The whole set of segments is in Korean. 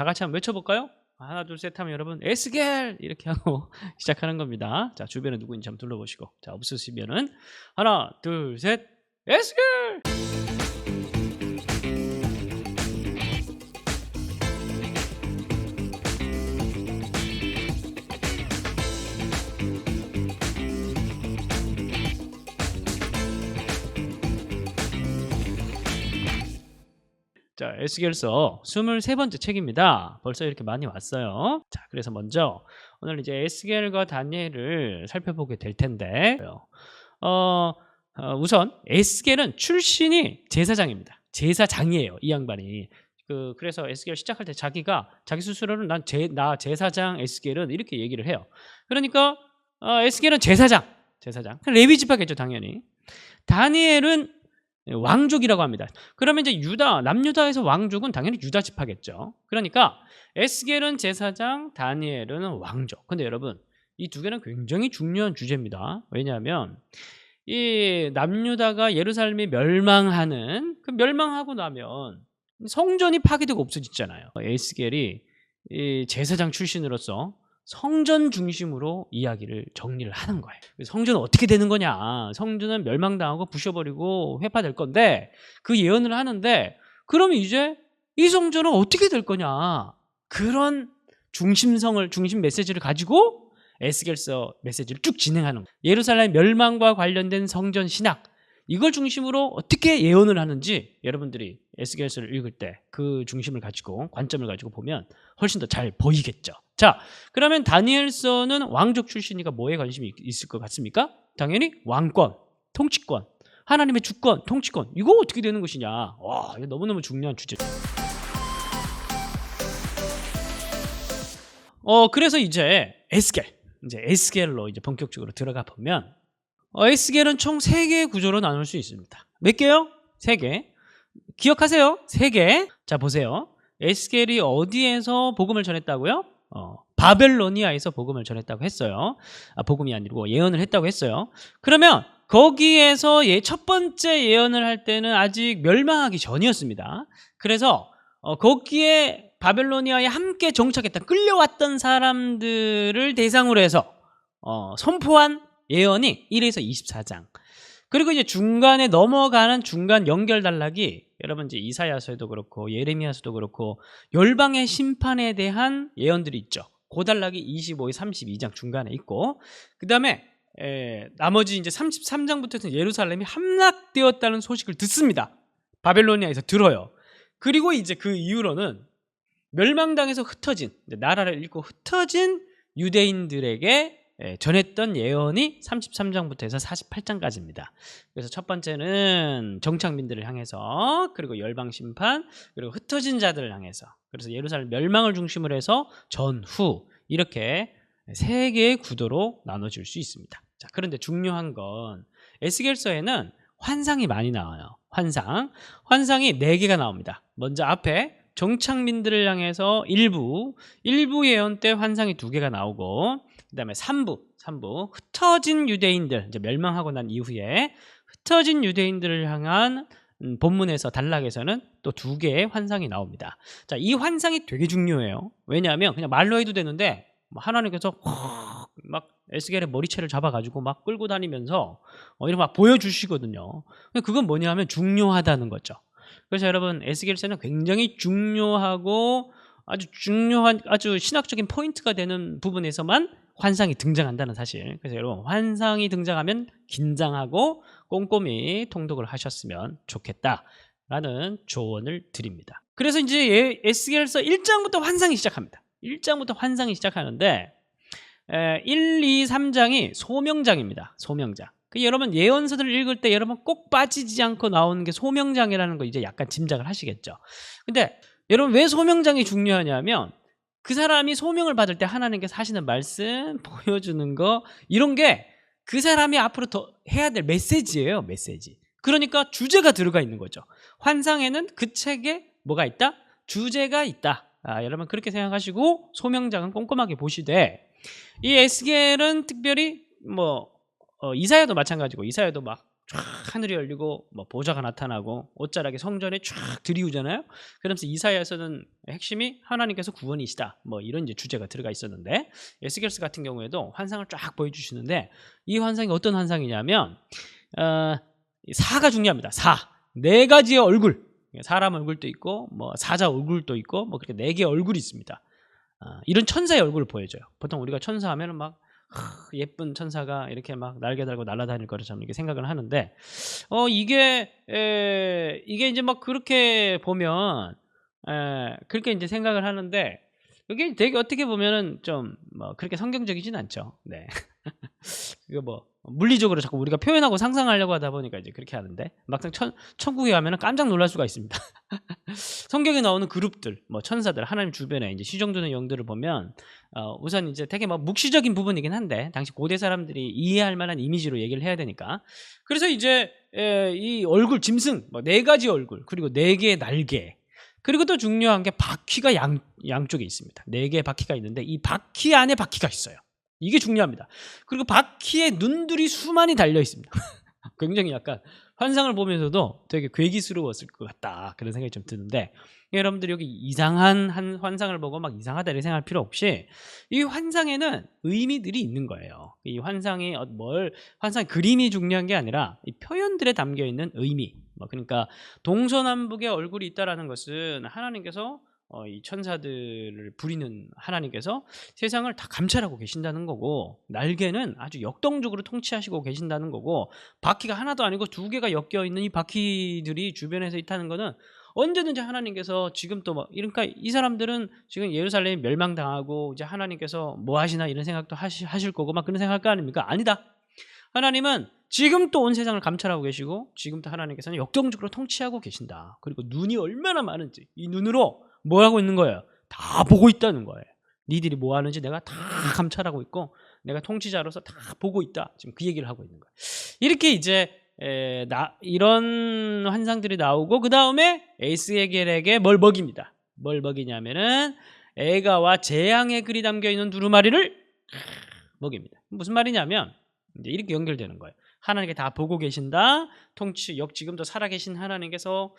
다 같이 한번 외쳐볼까요? 하나 둘 셋 하면 여러분 에스겔 이렇게 하고 시작하는 겁니다. 자 주변에 누구 있는지 한번 둘러보시고 자 없으시면은 하나 둘 셋 에스겔 자, 에스겔서 23번째 책입니다. 벌써 이렇게 많이 왔어요. 자, 그래서 먼저 오늘 이제 에스겔과 다니엘을 살펴보게 될 텐데, 어, 어, 우선 에스겔은 출신이 제사장입니다. 제사장이에요, 이 양반이. 그 그래서 에스겔 시작할 때 자기가 자기 스스로는 난 제 나 제사장 에스겔은 이렇게 얘기를 해요. 그러니까 어, 에스겔은 제사장, 제사장. 레위 지파겠죠, 당연히. 다니엘은 왕족이라고 합니다. 그러면 이제 유다 남유다에서 왕족은 당연히 유다 지파겠죠. 그러니까 에스겔은 제사장, 다니엘은 왕족. 근데 여러분 이 두 개는 굉장히 중요한 주제입니다. 왜냐하면 이 남유다가 예루살렘이 멸망하는 그 멸망하고 나면 성전이 파괴되고 없어지잖아요. 에스겔이 이 제사장 출신으로서 성전 중심으로 이야기를 정리를 하는 거예요. 성전은 어떻게 되는 거냐? 성전은 멸망당하고 부셔버리고 회파될 건데 그 예언을 하는데 그러면 이제 이 성전은 어떻게 될 거냐? 그런 중심성을 중심 메시지를 가지고 에스겔서 메시지를 쭉 진행하는 거예요. 예루살렘 멸망과 관련된 성전 신학 이걸 중심으로 어떻게 예언을 하는지 여러분들이 에스겔서를 읽을 때 그 중심을 가지고 관점을 가지고 보면 훨씬 더 잘 보이겠죠. 자, 그러면 다니엘서는 왕족 출신이니까 뭐에 관심이 있을 것 같습니까? 당연히 왕권, 통치권, 하나님의 주권, 통치권. 이거 어떻게 되는 것이냐? 와, 이거 너무너무 중요한 주제. 어, 그래서 이제 에스겔, 이제 에스겔로 이제 본격적으로 들어가 보면 어, 에스겔은 총 3개의 구조로 나눌 수 있습니다. 몇 개요? 3개. 기억하세요? 3개. 자, 보세요. 에스겔이 어디에서 복음을 전했다고요? 어, 바벨로니아에서 복음을 전했다고 했어요. 아, 복음이 아니고 예언을 했다고 했어요. 그러면 거기에서 예, 첫 번째 예언을 할 때는 아직 멸망하기 전이었습니다. 그래서 어, 거기에 바벨로니아에 함께 정착했던 끌려왔던 사람들을 대상으로 해서 어, 선포한 예언이 1에서 24장. 그리고 이제 중간에 넘어가는 중간 연결 단락이 여러분 이제 이사야서에도 그렇고 예레미야서도 그렇고 열방의 심판에 대한 예언들이 있죠. 그 단락이 25에 32장 중간에 있고 그 다음에 에, 나머지 이제 33장부터는 예루살렘이 함락되었다는 소식을 듣습니다. 바벨로니아에서 들어요. 그리고 이제 그 이후로는 멸망당에서 흩어진 나라를 잃고 흩어진 유대인들에게 예, 전했던 예언이 33장부터 해서 48장까지입니다. 그래서 첫 번째는 정착민들을 향해서 그리고 열방 심판 그리고 흩어진 자들을 향해서 그래서 예루살렘 멸망을 중심으로 해서 전후 이렇게 세 개의 구도로 나눠질 수 있습니다. 자, 그런데 중요한 건 에스겔서에는 환상이 많이 나와요. 환상. 환상이 네 개가 나옵니다. 먼저 앞에 정착민들을 향해서 일부, 일부 예언 때 환상이 두 개가 나오고 그다음에 3부, 3부 흩어진 유대인들 이제 멸망하고 난 이후에 흩어진 유대인들을 향한 음, 본문에서 단락에서는 또 두 개의 환상이 나옵니다. 자, 이 환상이 되게 중요해요. 왜냐하면 그냥 말로 해도 되는데 뭐 하나님께서 막 에스겔의 머리채를 잡아가지고 막 끌고 다니면서 어, 이런 막 보여주시거든요. 그건 뭐냐면 중요하다는 거죠. 그래서 여러분 에스겔서는 굉장히 중요하고 아주 중요한 아주 신학적인 포인트가 되는 부분에서만 환상이 등장한다는 사실. 그래서 여러분 환상이 등장하면 긴장하고 꼼꼼히 통독을 하셨으면 좋겠다 라는 조언을 드립니다. 그래서 이제 에스겔서 1장부터 환상이 시작합니다. 1장부터 환상이 시작하는데 1, 2, 3장이 소명장입니다. 소명장. 그 여러분 예언서들 을 읽을 때 여러분 꼭 빠지지 않고 나오는 게 소명장이라는 거 이제 약간 짐작을 하시겠죠. 근데 여러분 왜 소명장이 중요하냐면 그 사람이 소명을 받을 때 하나님께서 하시는 말씀, 보여주는 거 이런 게 그 사람이 앞으로 더 해야 될 메시지예요, 메시지. 그러니까 주제가 들어가 있는 거죠. 환상에는 그 책에 뭐가 있다? 주제가 있다. 아, 여러분 그렇게 생각하시고 소명장은 꼼꼼하게 보시되 이 에스겔은 특별히 뭐 어, 이사야도 마찬가지고 이사야도 막 쫙 하늘이 열리고 뭐 보좌가 나타나고 옷자락이 성전에 쫙 들이우잖아요. 그러면서 이사야에서는 핵심이 하나님께서 구원이시다. 뭐 이런 이제 주제가 들어가 있었는데 에스겔스 같은 경우에도 환상을 쫙 보여주시는데 이 환상이 어떤 환상이냐면 어, 이 사가 중요합니다. 사. 네 가지의 얼굴. 사람 얼굴도 있고 뭐 사자 얼굴도 있고 뭐 그렇게 네 개의 얼굴이 있습니다. 아, 이런 천사의 얼굴을 보여줘요. 보통 우리가 천사 하면은 막 하, 예쁜 천사가 이렇게 막 날개 달고 날아다닐 거처럼 이렇게 생각을 하는데 어 이게 에, 이게 이제 막 그렇게 보면 에, 그렇게 이제 생각을 하는데 이게 되게 어떻게 보면은 좀 뭐 그렇게 성경적이진 않죠. 네. 그거 뭐 물리적으로 자꾸 우리가 표현하고 상상하려고 하다 보니까 이제 그렇게 하는데 막상 천, 천국에 가면은 깜짝 놀랄 수가 있습니다. 성경에 나오는 그룹들, 뭐 천사들, 하나님 주변에 이제 시정되는 영들을 보면 어, 우선 이제 되게 막 묵시적인 부분이긴 한데 당시 고대 사람들이 이해할 만한 이미지로 얘기를 해야 되니까 그래서 이제 에, 이 얼굴 짐승 뭐 네 가지 얼굴 그리고 네 개의 날개 그리고 또 중요한 게 바퀴가 양 양쪽에 있습니다. 네 개의 바퀴가 있는데 이 바퀴 안에 바퀴가 있어요. 이게 중요합니다. 그리고 바퀴에 눈들이 수많이 달려 있습니다. 굉장히 약간 환상을 보면서도 되게 괴기스러웠을 것 같다 그런 생각이 좀 드는데 여러분들이 여기 이상한 한 환상을 보고 막 이상하다 이렇게 생각할 필요 없이 이 환상에는 의미들이 있는 거예요. 이 환상이 어- 뭘 환상 그림이 중요한 게 아니라 이 표현들에 담겨 있는 의미. 뭐 그러니까 동서남북의 얼굴이 있다라는 것은 하나님께서 어, 이 천사들을 부리는 하나님께서 세상을 다 감찰하고 계신다는 거고 날개는 아주 역동적으로 통치하시고 계신다는 거고 바퀴가 하나도 아니고 두 개가 엮여 있는 이 바퀴들이 주변에서 있다는 거는 언제든지 하나님께서 지금 또뭐 그러니까 이 사람들은 지금 예루살렘이 멸망당하고 이제 하나님께서 뭐 하시나 이런 생각도 하시, 하실 거고 막 그런 생각할 거 아닙니까? 아니다. 하나님은 지금 또 온 세상을 감찰하고 계시고 지금도 하나님께서는 역동적으로 통치하고 계신다. 그리고 눈이 얼마나 많은지 이 눈으로 뭐 하고 있는 거예요? 다 보고 있다는 거예요. 니들이 뭐 하는지 내가 다 감찰하고 있고 내가 통치자로서 다 보고 있다. 지금 그 얘기를 하고 있는 거예요. 이렇게 이제 에, 나, 이런 환상들이 나오고 그 다음에 에이스에겔에게 뭘 먹입니다. 뭘 먹이냐면은 애가와 재앙의 글이 담겨 있는 두루마리를 먹입니다. 무슨 말이냐면 이제 이렇게 연결되는 거예요. 하나님께 다 보고 계신다. 통치 역 지금도 살아계신 하나님께서 어,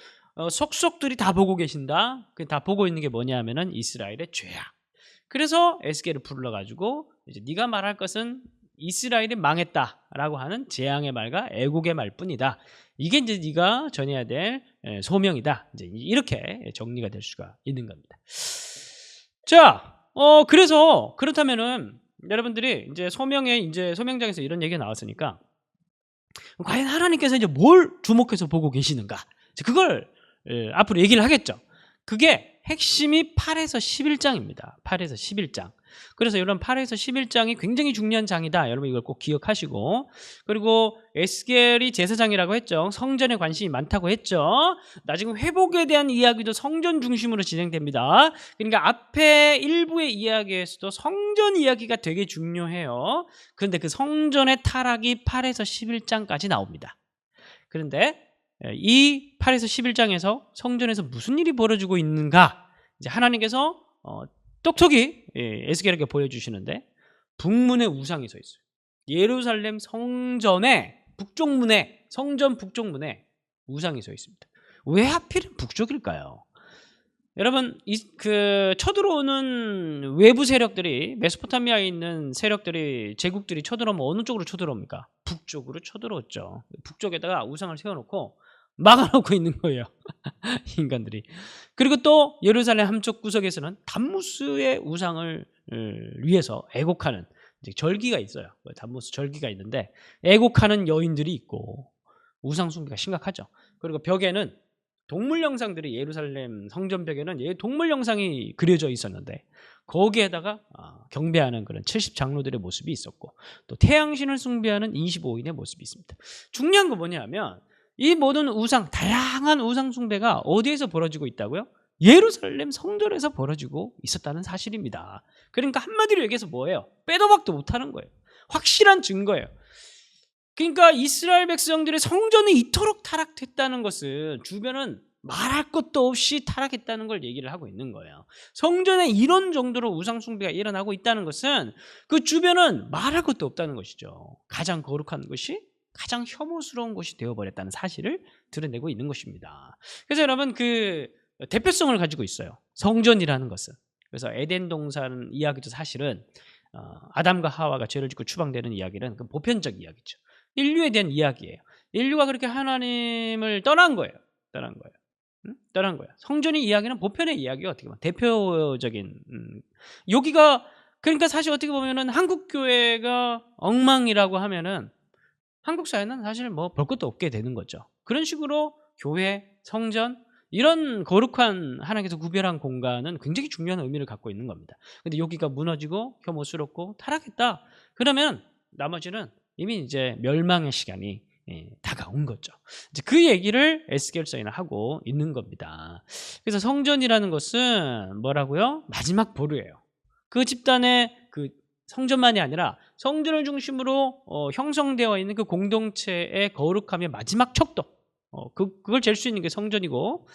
속속들이 다 보고 계신다. 그 다 보고 있는 게 뭐냐면은 이스라엘의 죄야. 그래서 에스겔을 불러가지고 이제 네가 말할 것은 이스라엘이 망했다라고 하는 재앙의 말과 애국의 말뿐이다. 이게 이제 네가 전해야 될 에, 소명이다. 이제 이렇게 정리가 될 수가 있는 겁니다. 자, 어 그래서 그렇다면은 여러분들이 이제 소명에 이제 소명장에서 이런 얘기가 나왔으니까 과연 하나님께서 이제 뭘 주목해서 보고 계시는가? 그걸 에, 앞으로 얘기를 하겠죠. 그게 핵심이 8에서 11장입니다. 8에서 11장. 그래서 이런 8에서 11장이 굉장히 중요한 장이다. 여러분 이걸 꼭 기억하시고 그리고 에스겔이 제사장이라고 했죠. 성전에 관심이 많다고 했죠. 나중에 회복에 대한 이야기도 성전 중심으로 진행됩니다. 그러니까 앞에 일부의 이야기에서도 성전 이야기가 되게 중요해요. 그런데 그 성전의 타락이 8에서 11장까지 나옵니다. 그런데 이 8에서 11장에서 성전에서 무슨 일이 벌어지고 있는가? 이제 하나님께서 어, 똑똑히 예, 에스겔에게 보여주시는데 북문에 우상이 서 있어요. 예루살렘 성전의 북쪽문에 성전 북쪽문에 우상이 서 있습니다. 왜 하필 북쪽일까요? 여러분 이, 그 쳐들어오는 외부 세력들이 메소포타미아에 있는 세력들이 제국들이 쳐들어오면 어느 쪽으로 쳐들어옵니까? 북쪽으로 쳐들어왔죠. 북쪽에다가 우상을 세워놓고 막아놓고 있는 거예요. 인간들이. 그리고 또 예루살렘 한쪽 구석에서는 담무스의 우상을 어, 위해서 애곡하는 절기가 있어요. 그 담무스 절기가 있는데 애곡하는 여인들이 있고 우상 숭배가 심각하죠. 그리고 벽에는 동물 영상들이 예루살렘 성전 벽에는 예, 동물 영상이 그려져 있었는데 거기에다가 아, 경배하는 그런 70 장로들의 모습이 있었고 또 태양신을 숭배하는 25인의 모습이 있습니다. 중요한 건 뭐냐면 이 모든 우상, 다양한 우상 숭배가 어디에서 벌어지고 있다고요? 예루살렘 성전에서 벌어지고 있었다는 사실입니다. 그러니까 한마디로 얘기해서 뭐예요? 빼도 박도 못하는 거예요. 확실한 증거예요. 그러니까 이스라엘 백성들의 성전이 이토록 타락했다는 것은 주변은 말할 것도 없이 타락했다는 걸 얘기를 하고 있는 거예요. 성전에 이런 정도로 우상 숭배가 일어나고 있다는 것은 그 주변은 말할 것도 없다는 것이죠. 가장 거룩한 것이 가장 혐오스러운 곳이 되어버렸다는 사실을 드러내고 있는 것입니다. 그래서 여러분 그 대표성을 가지고 있어요. 성전이라는 것은. 그래서 에덴 동산 이야기도 사실은 어, 아담과 하와가 죄를 짓고 추방되는 이야기는 그 보편적 이야기죠. 인류에 대한 이야기예요. 인류가 그렇게 하나님을 떠난 거예요. 떠난 거예요. 응? 떠난 거예요. 성전의 이야기는 보편의 이야기가 어떻게 보면 대표적인 음, 여기가 그러니까 사실 어떻게 보면은 한국 교회가 엉망이라고 하면은 한국 사회는 사실 뭐 볼 것도 없게 되는 거죠. 그런 식으로 교회, 성전 이런 거룩한 하나님께서 구별한 공간은 굉장히 중요한 의미를 갖고 있는 겁니다. 근데 여기가 무너지고 혐오스럽고 타락했다. 그러면 나머지는 이미 이제 멸망의 시간이 예, 다가온 거죠. 이제 그 얘기를 에스겔서에는 하고 있는 겁니다. 그래서 성전이라는 것은 뭐라고요? 마지막 보루예요. 그 집단의 그 성전만이 아니라 성전을 중심으로 어, 형성되어 있는 그 공동체의 거룩함의 마지막 척도. 어, 그, 그걸 잴 수 있는 게 성전이고.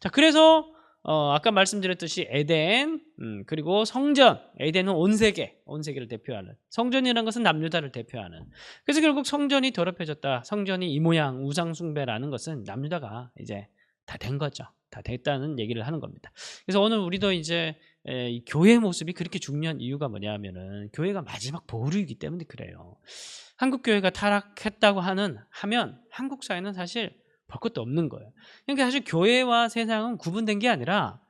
자, 그래서 어, 아까 말씀드렸듯이 에덴, 음, 그리고 성전. 에덴은 온 세계, 온 세계를 대표하는. 성전이라는 것은 남유다를 대표하는. 그래서 결국 성전이 더럽혀졌다. 성전이 이 모양 우상 숭배라는 것은 남유다가 이제 다 된 거죠. 다 됐다는 얘기를 하는 겁니다. 그래서 오늘 우리도 이제 에, 이 교회 모습이 그렇게 중요한 이유가 뭐냐면은 교회가 마지막 보루이기 때문에 그래요. 한국 교회가 타락했다고 하는 하면 한국 사회는 사실 볼 것도 없는 거예요. 그러니까 사실 교회와 세상은 구분된 게 아니라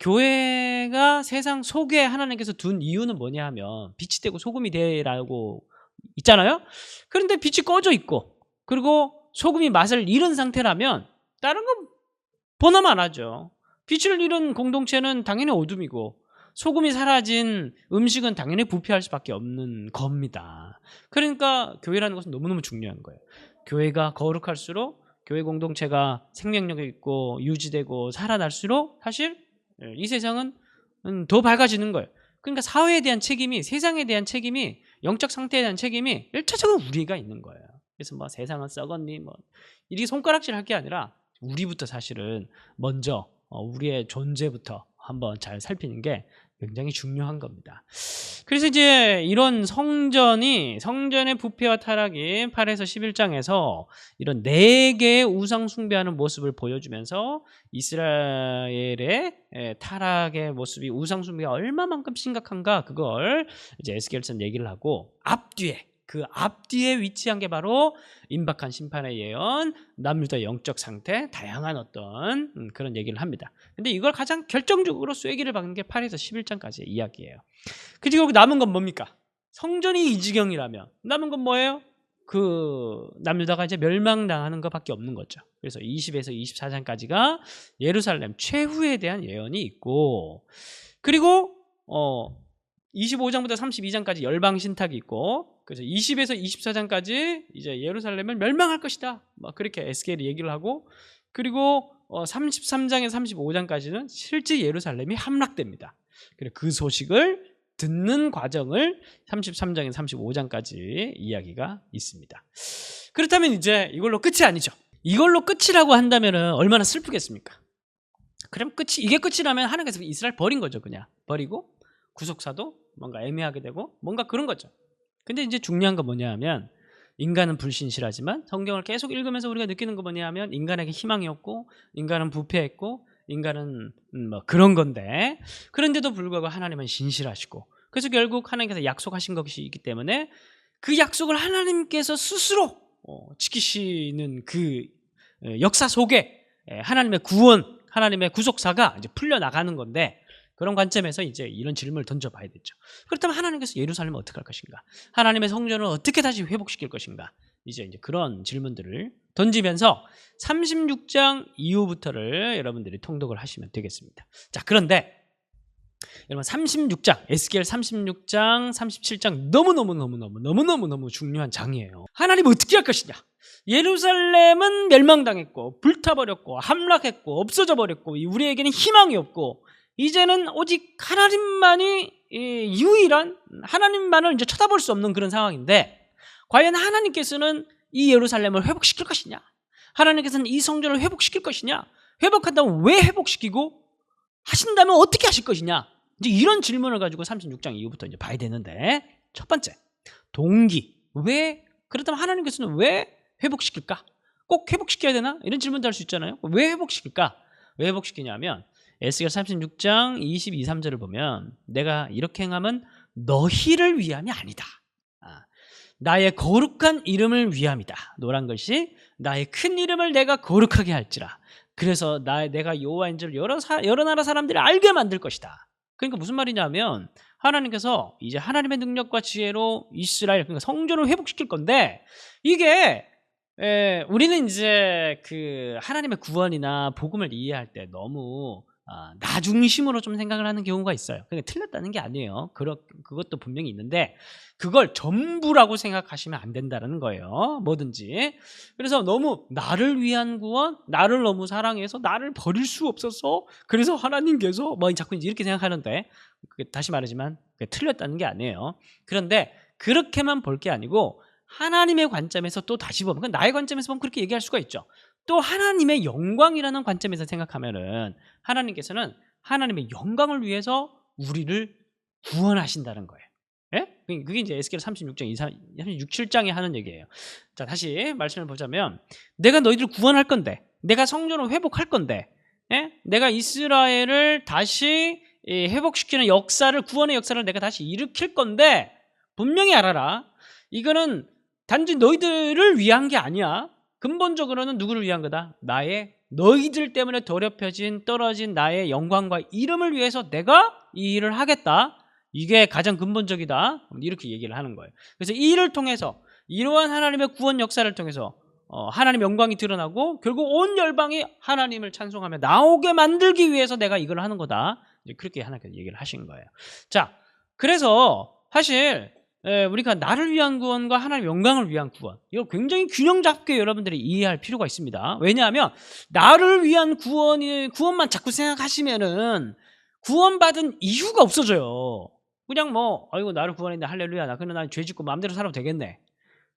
교회가 세상 속에 하나님께서 둔 이유는 뭐냐 하면 빛이 되고 소금이 되라고 있잖아요. 그런데 빛이 꺼져 있고 그리고 소금이 맛을 잃은 상태라면 다른 건 하죠. 빛을 잃은 공동체는 당연히 어둠이고 소금이 사라진 음식은 당연히 부패할 수밖에 없는 겁니다. 그러니까 교회라는 것은 너무너무 중요한 거예요. 교회가 거룩할수록 교회 공동체가 생명력이 있고 유지되고 살아날수록 사실 이 세상은 음, 더 밝아지는 거예요. 그러니까 사회에 대한 책임이 세상에 대한 책임이 영적 상태에 대한 책임이 일차적으로 우리가 있는 거예요. 그래서 뭐 세상은 썩었니 뭐 이리 손가락질 할 게 아니라 우리부터 사실은 먼저 어, 우리의 존재부터 한번 잘 살피는 게 굉장히 중요한 겁니다. 그래서 이제 이런 성전이 성전의 부패와 타락이 8에서 11장에서 이런 네 개의 우상 숭배하는 모습을 보여주면서 이스라엘의 타락의 모습이 우상 숭배가 얼마만큼 심각한가 그걸 이제 에스겔선 얘기를 하고 앞뒤에 그 앞뒤에 위치한 게 바로 임박한 심판의 예언, 남유다 영적 상태, 다양한 어떤 음, 그런 얘기를 합니다. 근데 이걸 가장 결정적으로 쐐기를 박는 게 8에서 11장까지의 이야기예요. 그리고 남은 건 뭡니까? 성전이 이 지경이라면 남은 건 뭐예요? 그 남유다가 이제 멸망당하는 것밖에 없는 거죠. 그래서 20에서 24장까지가 예루살렘 최후에 대한 예언이 있고 그리고 어 25장부터 32장까지 열방 신탁이 있고 그래서 20에서 24장까지 이제 예루살렘을 멸망할 것이다. 막 그렇게 에스겔이 얘기를 하고 그리고 어 33장에서 35장까지는 실제 예루살렘이 함락됩니다. 그리고 그 소식을 듣는 과정을 33장에서 35장까지 이야기가 있습니다. 그렇다면 이제 이걸로 끝이 아니죠. 이걸로 끝이라고 한다면 얼마나 슬프겠습니까? 그럼 끝이 이게 끝이라면 하나님께서 이스라엘 버린 거죠, 그냥 버리고 구속사도 뭔가 애매하게 되고 뭔가 그런 거죠. 근데 이제 중요한 건 뭐냐 하면 인간은 불신실하지만 성경을 계속 읽으면서 우리가 느끼는 거 뭐냐 하면 인간에게 희망이 없고 인간은 부패했고 인간은 음, 뭐 그런 건데 그런데도 불구하고 하나님은 신실하시고 그래서 결국 하나님께서 약속하신 것이 있기 때문에 그 약속을 하나님께서 스스로 어, 지키시는 그 역사 속에 하나님의 구원, 하나님의 구속사가 이제 풀려 나가는 건데 그런 관점에서 이제 이런 질문을 던져봐야 되죠. 그렇다면 하나님께서 예루살렘을 어떻게 할 것인가? 하나님의 성전을 어떻게 다시 회복시킬 것인가? 이제 이제 그런 질문들을 던지면서 36장 이후부터를 여러분들이 통독을 하시면 되겠습니다. 자, 그런데 여러분 36장, 에스겔 36장, 37장 너무너무너무너무 너무너무너무 중요한 장이에요. 하나님 어떻게 할 것이냐? 예루살렘은 멸망당했고 불타버렸고 함락했고 없어져 버렸고 우리에게는 희망이 없고 이제는 오직 하나님만이 유일한 하나님만을 이제 쳐다볼 수 없는 그런 상황인데 과연 하나님께서는 이 예루살렘을 회복시킬 것이냐? 하나님께서는 이 성전을 회복시킬 것이냐? 회복한다면 왜 회복시키고 하신다면 어떻게 하실 것이냐? 이제 이런 질문을 가지고 36장 이후부터 이제 봐야 되는데 첫 번째 동기 왜 그렇다면 하나님께서는 왜 회복시킬까? 꼭 회복시켜야 되나? 이런 질문도 할 수 있잖아요. 왜 회복시킬까? 왜 회복시키냐면 에스겔 36장 22, 3절을 보면 내가 이렇게 행함은 너희를 위함이 아니다. 아, 나의 거룩한 이름을 위함이다. 노란 글씨 나의 큰 이름을 내가 거룩하게 할지라. 그래서 나, 내가 여호와인 줄 여러, 사, 여러 나라 사람들이 알게 만들 것이다. 그러니까 무슨 말이냐면 하나님께서 이제 하나님의 능력과 지혜로 이스라엘 그러니까 성전을 회복시킬 건데 이게 에, 우리는 이제 그 하나님의 구원이나 복음을 이해할 때 너무 아, 나 중심으로 좀 생각을 하는 경우가 있어요. 그러니까 틀렸다는 게 아니에요. 그렇, 그것도 분명히 있는데 그걸 전부라고 생각하시면 안 된다는 거예요. 뭐든지. 그래서 너무 나를 위한 구원, 나를 너무 사랑해서 나를 버릴 수 없어서 그래서 하나님께서 뭐 자꾸 이렇게 생각하는데 다시 말하지만 틀렸다는 게 아니에요. 그런데 그렇게만 볼 게 아니고 하나님의 관점에서 또 다시 보면 나의 관점에서 보면 그렇게 얘기할 수가 있죠. 또 하나님의 영광이라는 관점에서 생각하면은 하나님께서는 하나님의 영광을 위해서 우리를 구원하신다는 거예요. 예? 그게 이제 에스겔 36장, 36, 7장에 하는 얘기예요. 자, 다시 말씀을 보자면 내가 너희들 구원할 건데 내가 성전을 회복할 건데 예? 내가 이스라엘을 다시 이 회복시키는 역사를 구원의 역사를 내가 다시 일으킬 건데 분명히 알아라. 이거는 단지 너희들을 위한 게 아니야. 근본적으로는 누구를 위한 거다? 나의 너희들 때문에 더럽혀진 떨어진 나의 영광과 이름을 위해서 내가 이 일을 하겠다. 이게 가장 근본적이다. 이렇게 얘기를 하는 거예요. 그래서 이 일을 통해서 이러한 하나님의 구원 역사를 통해서 어, 하나님 영광이 드러나고 결국 온 열방이 하나님을 찬송하며 나오게 만들기 위해서 내가 이걸 하는 거다. 그렇게 하나님께서 얘기를 하신 거예요. 자, 그래서 사실 에, 우리가 나를 위한 구원과 하나님 영광을 위한 구원 이거 굉장히 균형 잡게 여러분들이 이해할 필요가 있습니다. 왜냐하면 나를 위한 구원이 구원만 자꾸 생각하시면은 구원받은 이유가 없어져요. 그냥 뭐 아이고 나를 구원했는데 할렐루야 나 그러나 난죄 짓고 마음대로 살아도 되겠네.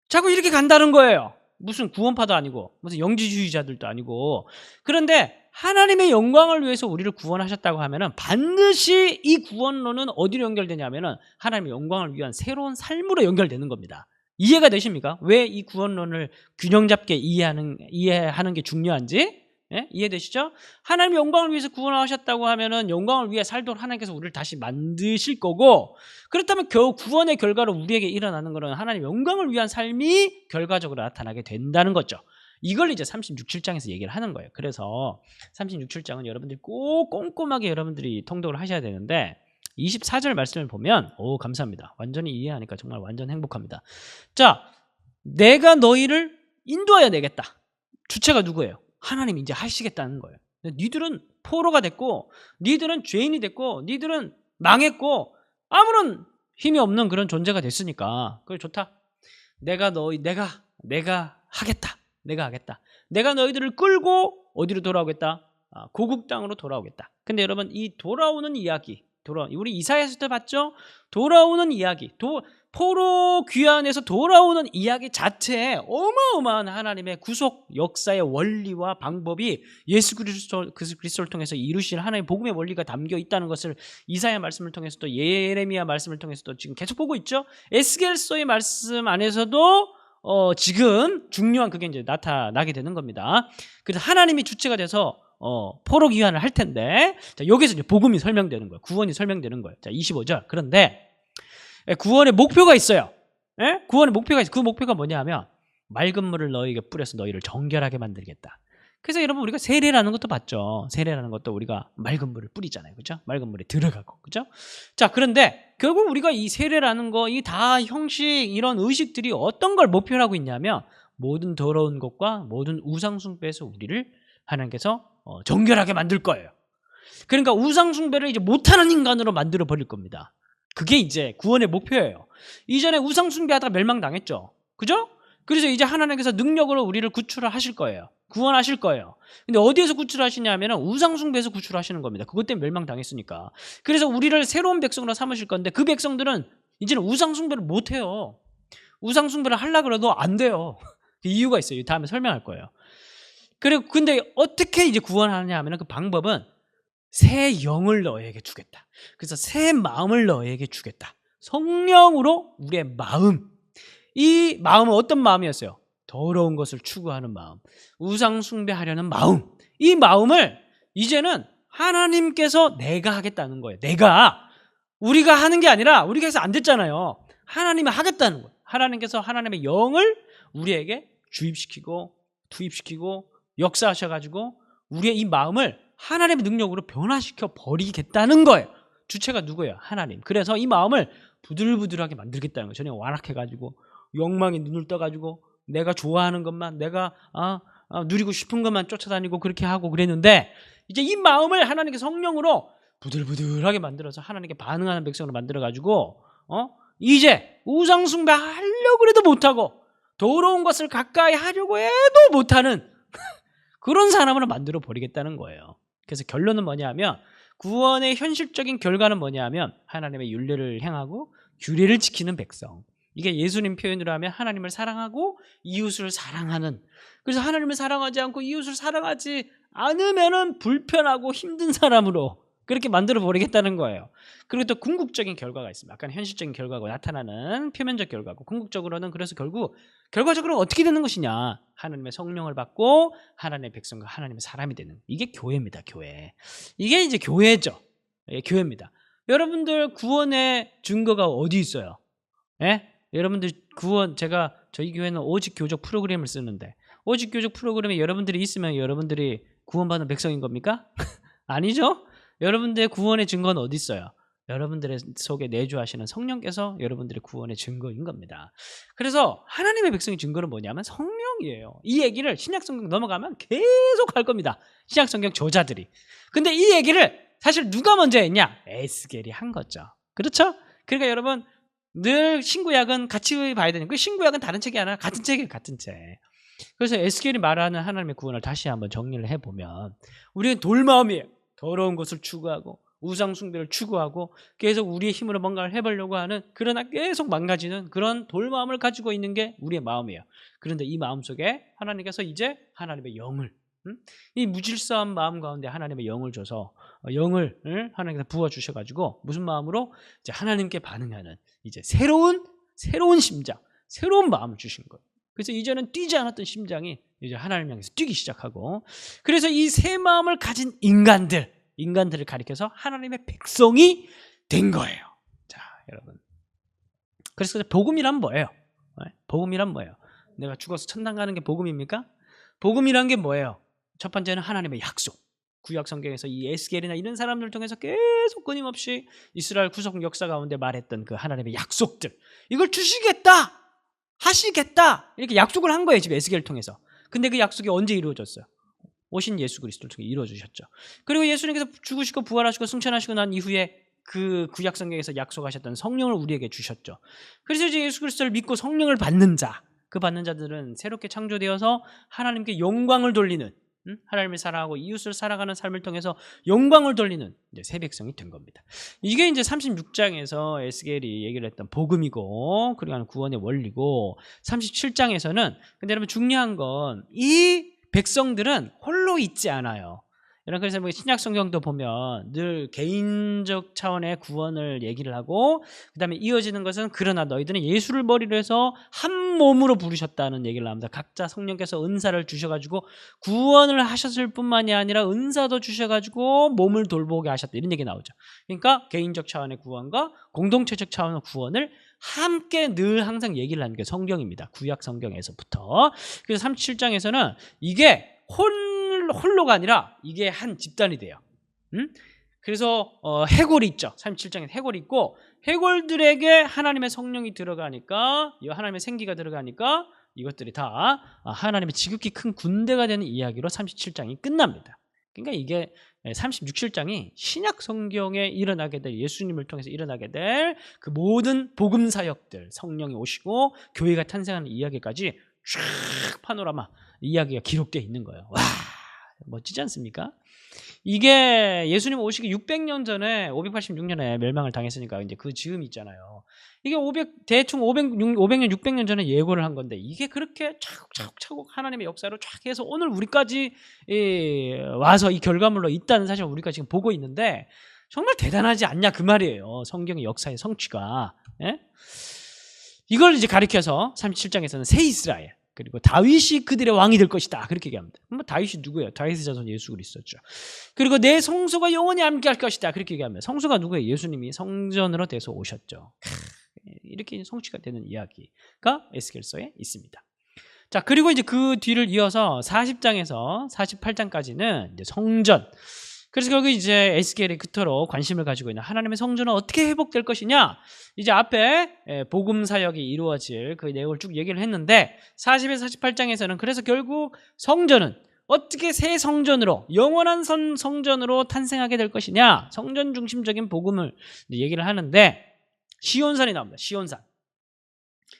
자꾸 이렇게 간다는 거예요. 무슨 구원파도 아니고 무슨 영지주의자들도 아니고 그런데 하나님의 영광을 위해서 우리를 구원하셨다고 하면은 반드시 이 구원론은 어디로 연결되냐면은 하나님의 영광을 위한 새로운 삶으로 연결되는 겁니다. 이해가 되십니까? 왜 이 구원론을 균형 잡게 이해하는 이해하는 게 중요한지? 예? 이해되시죠? 하나님의 영광을 위해서 구원하셨다고 하면은 영광을 위해 살도록 하나님께서 우리를 다시 만드실 거고 그렇다면 겨우 구원의 결과로 우리에게 일어나는 것은 하나님의 영광을 위한 삶이 결과적으로 나타나게 된다는 거죠. 이걸 이제 36, 7장에서 얘기를 하는 거예요. 그래서 36, 7장은 여러분들이 꼭 꼼꼼하게 여러분들이 통독을 하셔야 되는데 24절 말씀을 보면 오 감사합니다. 완전히 이해하니까 정말 완전 행복합니다. 자, 내가 너희를 인도하여 내겠다. 주체가 누구예요? 하나님이 이제 하시겠다는 거예요. 니들은 포로가 됐고 니들은 죄인이 됐고 니들은 망했고 아무런 힘이 없는 그런 존재가 됐으니까 그래 좋다. 내가 너희 내가 내가 하겠다. 내가 하겠다. 내가 너희들을 끌고 어디로 돌아오겠다? 아, 고국 땅으로 돌아오겠다. 근데 여러분 이 돌아오는 이야기, 돌아 우리 이사야서 때 봤죠? 돌아오는 이야기, 도, 포로 귀환에서 돌아오는 이야기 자체에 어마어마한 하나님의 구속 역사의 원리와 방법이 예수 그리스도, 그리스도를 통해서 이루실 하나님의 복음의 원리가 담겨 있다는 것을 이사야 말씀을 통해서 또 예레미야 말씀을 통해서도 지금 계속 보고 있죠. 에스겔서의 말씀 안에서도 어, 지금 중요한 그게 이제 나타나게 되는 겁니다. 그래서 하나님이 주체가 돼서 어, 포로 귀환을 할 텐데, 자, 여기서 이제 복음이 설명되는 거예요. 구원이 설명되는 거예요. 자, 25절. 그런데, 예, 구원의 목표가 있어요. 예? 구원의 목표가 있어요. 그 목표가 뭐냐 하면, 맑은 물을 너희에게 뿌려서 너희를 정결하게 만들겠다. 그래서 여러분 우리가 세례라는 것도 봤죠. 세례라는 것도 우리가 맑은 물을 뿌리잖아요. 그죠? 맑은 물에 들어가고. 그죠? 자, 그런데 결국 우리가 이 세례라는 거, 이 다 형식, 이런 의식들이 어떤 걸 목표로 하고 있냐면 모든 더러운 것과 모든 우상숭배에서 우리를 하나님께서 어, 정결하게 만들 거예요. 그러니까 우상숭배를 이제 못하는 인간으로 만들어 버릴 겁니다. 그게 이제 구원의 목표예요. 이전에 우상숭배하다가 멸망당했죠. 그죠? 그래서 이제 하나님께서 능력으로 우리를 구출을 하실 거예요. 구원하실 거예요. 근데 어디에서 구출하시냐면 우상숭배에서 구출하시는 겁니다. 그것 때문에 멸망당했으니까. 그래서 우리를 새로운 백성으로 삼으실 건데 그 백성들은 이제는 우상숭배를 못 해요. 우상숭배를 하려 그래도 안 돼요. 그 이유가 있어요. 다음에 설명할 거예요. 그리고 근데 어떻게 이제 구원하느냐 하면 그 방법은 새 영을 너에게 주겠다. 그래서 새 마음을 너에게 주겠다. 성령으로 우리의 마음, 이 마음은 어떤 마음이었어요? 더러운 것을 추구하는 마음, 우상 숭배하려는 마음, 이 마음을 이제는 하나님께서 내가 하겠다는 거예요. 내가 우리가 하는 게 아니라 우리가 해서 안 됐잖아요. 하나님이 하겠다는 거예요. 하나님께서 하나님의 영을 우리에게 주입시키고 투입시키고 역사하셔 가지고 우리의 이 마음을 하나님의 능력으로 변화시켜 버리겠다는 거예요. 주체가 누구예요? 하나님. 그래서 이 마음을 부들부들하게 만들겠다는 거예요. 전혀 완악해 가지고 욕망이 눈을 떠가지고 내가 좋아하는 것만 내가 아, 아, 누리고 싶은 것만 쫓아다니고 그렇게 하고 그랬는데 이제 이 마음을 하나님께 성령으로 부들부들하게 만들어서 하나님께 반응하는 백성으로 만들어가지고 어 이제 우상숭배 하려고 해도 못하고 더러운 것을 가까이 하려고 해도 못하는 그런 사람으로 만들어 버리겠다는 거예요. 그래서 결론은 뭐냐면 구원의 현실적인 결과는 뭐냐면 하나님의 윤례를 행하고 규례를 지키는 백성. 이게 예수님 표현으로 하면 하나님을 사랑하고 이웃을 사랑하는. 그래서 하나님을 사랑하지 않고 이웃을 사랑하지 않으면은 불편하고 힘든 사람으로 그렇게 만들어 버리겠다는 거예요. 그리고 또 궁극적인 결과가 있습니다. 약간 현실적인 결과고 나타나는 표면적 결과고 궁극적으로는 그래서 결국 결과적으로 어떻게 되는 것이냐? 하나님의 성령을 받고 하나님의 백성과 하나님의 사람이 되는 이게 교회입니다. 교회. 이게 이제 교회죠. 예, 교회입니다. 여러분들 구원의 증거가 어디 있어요? 예? 여러분들 구원 제가 저희 교회는 오직 교적 프로그램을 쓰는데 오직 교적 프로그램에 여러분들이 있으면 여러분들이 구원받는 백성인 겁니까? 아니죠? 여러분들의 구원의 증거는 어디 있어요? 여러분들의 속에 내주하시는 성령께서 여러분들의 구원의 증거인 겁니다. 그래서 하나님의 백성의 증거는 뭐냐면 성령이에요. 이 얘기를 신약성경 넘어가면 계속 할 겁니다. 신약성경 저자들이. 근데 이 얘기를 사실 누가 먼저 했냐? 에스겔이 한 거죠. 그렇죠? 그러니까 여러분 늘 신구약은 같이 봐야 되는 그 신구약은 다른 책이 아니라 같은 책이에요. 같은 책. 그래서 에스겔이 말하는 하나님의 구원을 다시 한번 정리를 해보면 우리는 돌마음이에요. 더러운 것을 추구하고 우상 숭배를 추구하고 계속 우리의 힘으로 뭔가를 해보려고 하는 그러나 계속 망가지는 그런 돌마음을 가지고 있는 게 우리의 마음이에요. 그런데 이 마음 속에 하나님께서 이제 하나님의 영을 음? 이 무질서한 마음 가운데 하나님의 영을 줘서 어, 영을 을 하나님께서 부어 주셔가지고 무슨 마음으로 이제 하나님께 반응하는 이제 새로운 새로운 심장, 새로운 마음을 주신 거예요. 그래서 이제는 뛰지 않았던 심장이 이제 하나님 향해서 뛰기 시작하고 그래서 이 새 마음을 가진 인간들 인간들을 가리켜서 하나님의 백성이 된 거예요. 자, 여러분. 그래서 복음이란 뭐예요? 네? 복음이란 뭐예요? 내가 죽어서 천당 가는 게 복음입니까? 복음이란 게 뭐예요? 첫 번째는 하나님의 약속. 구약 성경에서 이 에스겔이나 이런 사람들을 통해서 계속 끊임없이 이스라엘 구속 역사 가운데 말했던 그 하나님의 약속들. 이걸 주시겠다. 하시겠다. 이렇게 약속을 한 거예요, 지금 에스겔을 통해서. 근데 그 약속이 언제 이루어졌어요? 오신 예수 그리스도를 통해 이루어 주셨죠. 그리고 예수님께서 죽으시고 부활하시고 승천하시고 난 이후에 그 구약 성경에서 약속하셨던 성령을 우리에게 주셨죠. 그래서 이제 예수 그리스도를 믿고 성령을 받는 자, 그 받는 자들은 새롭게 창조되어서 하나님께 영광을 돌리는 음? 하나님을 사랑하고 이웃을 살아가는 삶을 통해서 영광을 돌리는 이제 새 백성이 된 겁니다. 이게 이제 36장에서 에스겔이 얘기를 했던 복음이고 그리고 구원의 원리고 37장에서는 근데 여러분 중요한 건 이 백성들은 홀로 있지 않아요. 여러분 그래서 뭐 신약 성경도 보면 늘 개인적 차원의 구원을 얘기를 하고 그 다음에 이어지는 것은 그러나 너희들은 예수를 머리로 해서 한 몸으로 부르셨다는 얘기를 합니다. 각자 성령께서 은사를 주셔가지고 구원을 하셨을 뿐만이 아니라 은사도 주셔가지고 몸을 돌보게 하셨다 이런 얘기 나오죠. 그러니까 개인적 차원의 구원과 공동체적 차원의 구원을 함께 늘 항상 얘기를 하는 게 성경입니다. 구약 성경에서부터. 그래서 37장에서는 이게 홀, 홀로가 아니라 이게 한 집단이 돼요. 음? 그래서 어, 해골이 있죠. 37장에 해골이 있고 해골들에게 하나님의 성령이 들어가니까 이 하나님의 생기가 들어가니까 이것들이 다 하나님의 지극히 큰 군대가 되는 이야기로 37장이 끝납니다. 그러니까 이게 36실장이 신약 성경에 일어나게 될 예수님을 통해서 일어나게 될 그 모든 복음 사역들 성령이 오시고 교회가 탄생하는 이야기까지 쫙 파노라마 이야기가 기록되어 있는 거예요. 와 멋지지 않습니까? 이게 예수님 오시기 600년 전에 586년에 멸망을 당했으니까 이제 그 즈음이 있잖아요. 이게 500 대충 500, 500년 600년 전에 예고를 한 건데 이게 그렇게 차곡차곡차곡 하나님의 역사로 쫙 해서 오늘 우리까지 와서 이 결과물로 있다는 사실을 우리가 지금 보고 있는데 정말 대단하지 않냐 그 말이에요. 성경의 역사의 성취가. 예? 이걸 이제 가리켜서 37장에서는 새 이스라엘 그리고 다윗이 그들의 왕이 될 것이다. 그렇게 얘기합니다. 뭐 다윗이 누구예요? 다윗의 자손 예수 그리스도죠. 그리고 내 성소가 영원히 함께할 것이다. 그렇게 얘기합니다. 성소가 누구예요? 예수님이 성전으로 돼서 오셨죠. 이렇게 성취가 되는 이야기가 에스겔서에 있습니다. 자, 그리고 이제 그 뒤를 이어서 40장에서 48장까지는 이제 성전. 그래서 결국 이제 에스겔이 그토록 관심을 가지고 있는 하나님의 성전은 어떻게 회복될 것이냐? 이제 앞에 예, 복음 사역이 이루어질 그 내용을 쭉 얘기를 했는데 40에서 48장에서는 그래서 결국 성전은 어떻게 새 성전으로 영원한 선 성전으로 탄생하게 될 것이냐? 성전 중심적인 복음을 얘기를 하는데 시온산이 나옵니다. 시온산.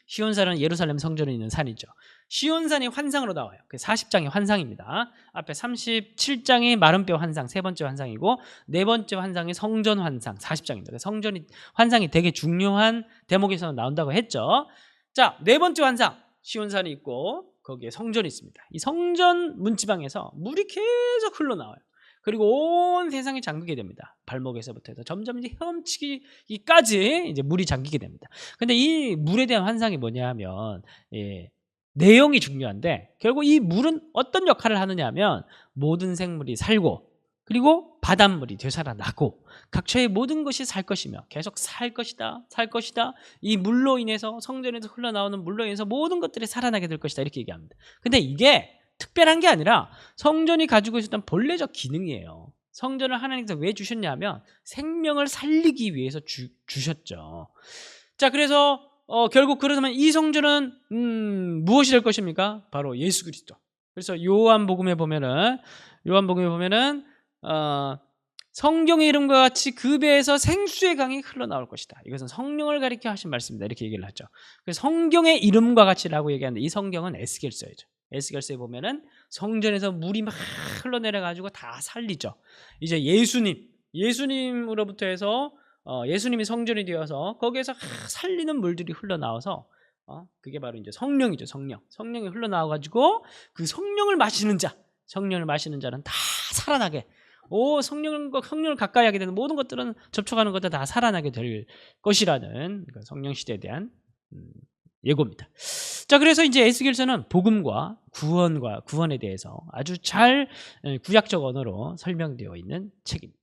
시온산은 예루살렘 성전에 있는 산이죠. 시온산이 환상으로 나와요. 그 40장이 환상입니다. 앞에 37장이 마른뼈 환상, 세 번째 환상이고 네 번째 환상이 성전 환상, 40장입니다. 성전이 환상이 되게 중요한 대목에서 나온다고 했죠. 자, 네 번째 환상. 시온산이 있고 거기에 성전이 있습니다. 이 성전 문지방에서 물이 계속 흘러나와요. 그리고 온 세상이 잠기게 됩니다. 발목에서부터 해서 점점 이제 헤엄치기까지 이제 물이 잠기게 됩니다. 근데 이 물에 대한 환상이 뭐냐 하면 예, 내용이 중요한데 결국 이 물은 어떤 역할을 하느냐 하면 모든 생물이 살고 그리고 바닷물이 되살아나고 각처의 모든 것이 살 것이며 계속 살 것이다 살 것이다. 이 물로 인해서 성전에서 흘러나오는 물로 인해서 모든 것들이 살아나게 될 것이다 이렇게 얘기합니다. 근데 이게 특별한 게 아니라 성전이 가지고 있었던 본래적 기능이에요. 성전을 하나님께서 왜 주셨냐면 생명을 살리기 위해서 주, 주셨죠. 자 그래서 어, 결국 그러면 이 성전은 음, 무엇이 될 것입니까? 바로 예수 그리스도. 그래서 요한복음에 보면은 요한복음에 보면은 어, 성경의 이름과 같이 그 배에서 생수의 강이 흘러나올 것이다. 이것은 성령을 가리켜 하신 말씀입니다. 이렇게 얘기를 하죠. 그래서 성경의 이름과 같이라고 얘기하는데 이 성경은 에스겔서예죠. 에스겔서에 보면은 성전에서 물이 막 흘러내려 가지고 다 살리죠. 이제 예수님, 예수님으로부터 해서 어, 예수님이 성전이 되어서 거기에서 살리는 물들이 흘러나와서 어, 그게 바로 이제 성령이죠 성령 성령이 흘러나와 가지고 그 성령을 마시는 자 성령을 마시는 자는 다 살아나게 오 성령과 성령을 가까이 하게 되는 모든 것들은 접촉하는 것들 다 살아나게 될 것이라는 그 성령 시대에 대한 음, 예고입니다. 자 그래서 이제 에스겔서는 복음과 구원과 구원에 대해서 아주 잘 구약적 언어로 설명되어 있는 책입니다.